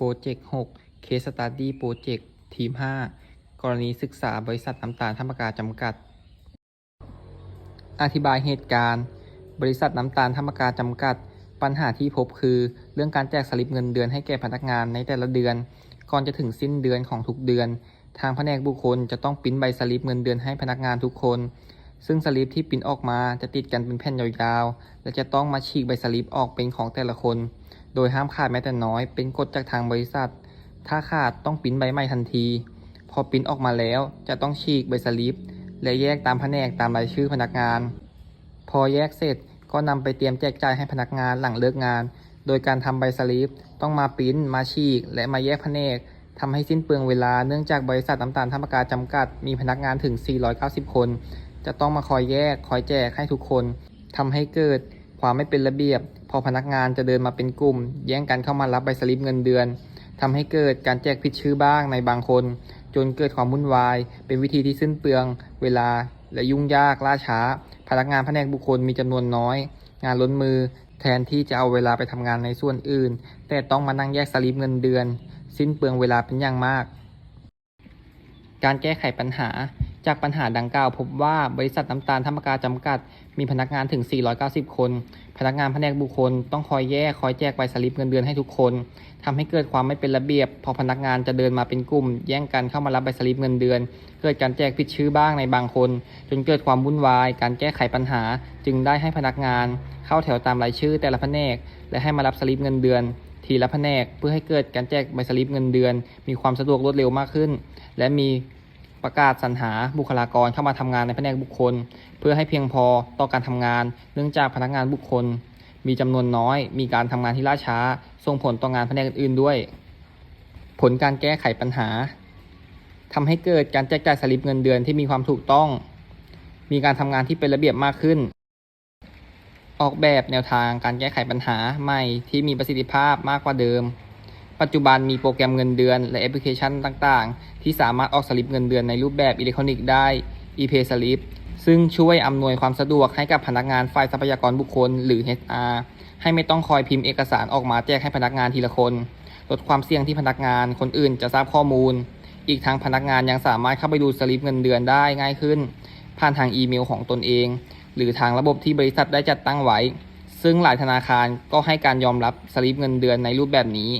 โปรเจกต์6 Case Study Project ทีม 5 กรณีศึกษาบริษัทน้ำตาลธรรมกาจำกัด อธิบายเหตุการณ์ บริษัทน้ำตาลธรรมกาจำกัด ปัญหาที่พบคือเรื่องการแจกสลิปเงินเดือนให้แก่พนักงานในแต่ละเดือน ก่อนจะถึงสิ้นเดือนของทุกเดือน ทางแผนกบุคคลจะต้องปิ้นใบสลิปเงินเดือนให้พนักงานทุกคน ซึ่งสลิปที่ปิ้นออกมาจะติดกันเป็นแผ่นยาวๆ และจะต้องมาฉีกใบสลิปออกเป็นของแต่ละคน โดยห้ามขาดแม้แต่น้อย เป็นกฎจากทางบริษัท ถ้าขาดต้องปริ้นใบใหม่ทันที พอปริ้นออกมาแล้วจะต้องฉีกใบสลิป และแยกตามแผนกตามรายชื่อพนักงาน พอแยกเสร็จก็นำไปเตรียมแจกจ่ายให้พนักงานหลังเลิกงาน โดยการทำใบสลิปต้องมาปริ้นมาฉีก และมาแยกแผนกทำให้สิ้นเปลืองเวลาเนื่องจากบริษัทน้ำตาลธรรมกาจำกัด มีพนักงานถึง 490 คน จะต้องมาคอยแยกคอยแจกให้ทุกคนทำให้เกิดความไม่เป็นระเบียบ พอพนักงานจะเดินมาเป็นกลุ่ม แย่งกันเข้ามารับใบสลิปเงินเดือนทำให้เกิดการแจกผิดชื่อบ้างในบางคน จนเกิดความวุ่นวาย เป็นวิธีที่สิ้นเปลือง เวลาและยุ่งยากล่าช้า พนักงานแผนกบุคคลมีจำนวนน้อย งานล้นมือ แทนที่จะเอาเวลาไปทำงานในส่วนอื่น แต่ต้องมานั่งแยกสลิปเงินเดือน สิ้นเปลืองเวลาเป็นอย่างมาก การแก้ไขปัญหา จากปัญหาดังกล่าวพบว่าบริษัทน้ำตาลธรรมกาจำกัด มีพนักงานถึง 490 คน พนักงานแผนกบุคคล ต้องคอยแยกคอยแจกใบสลิปเงินเดือนให้ทุกคนทำให้เกิดความไม่เป็นระเบียบ พอพนักงานจะเดินมาเป็นกลุ่ม แย่งกันเข้ามารับใบสลิปเงินเดือน เกิดการแจกผิดชื่อบ้างในบางคน จนเกิดความวุ่นวาย การแก้ไขปัญหา จึงได้ให้พนักงาน เข้าแถวตามรายชื่อแต่ละแผนก และให้มารับสลิปเงินเดือนทีละแผนกเพื่อให้เกิดการแจกใบสลิปเงินเดือน มีความสะดวกรวดเร็วมากขึ้น และมี ประกาศสรรหาบุคลากรเข้ามาทำงานในแผนกบุคคล เพื่อให้เพียงพอต่อการทำงาน เนื่องจากพนักงานบุคคล มีจำนวนน้อย มีการทำงานที่ล่าช้า ส่งผลต่องานแผนกอื่นๆด้วย ผลการแก้ไขปัญหาทำให้เกิดการแจกจ่ายสลิปเงินเดือนที่มีความถูกต้อง มีการทำงานที่เป็นระเบียบมากขึ้น ออกแบบแนวทางการแก้ไขปัญหาใหม่ที่มีประสิทธิภาพมากกว่าเดิม ปัจจุบันมีโปรแกรมเงินเดือน และแอปพลิเคชันต่างๆ ที่สามารถออกสลิปเงินเดือนในรูปแบบอิเล็กทรอนิกส์ได้ ePay Slip ซึ่งช่วยอำนวยความสะดวกให้กับพนักงานฝ่ายทรัพยากรบุคคล หรือ HR ให้ไม่ต้องคอยพิมพ์เอกสารออกมาแจกให้พนักงานทีละคน ลดความเสี่ยงที่พนักงานคนอื่นจะทราบข้อมูล อีกทั้งพนักงานยังสามารถเข้าไปดูสลิปเงินเดือนได้ง่ายขึ้น ผ่านทางอีเมลของตนเอง หรือทางระบบที่บริษัทได้จัดตั้งไว้ ซึ่งหลายธนาคารก็ให้การยอมรับสลิปเงินเดือนในรูปแบบนี้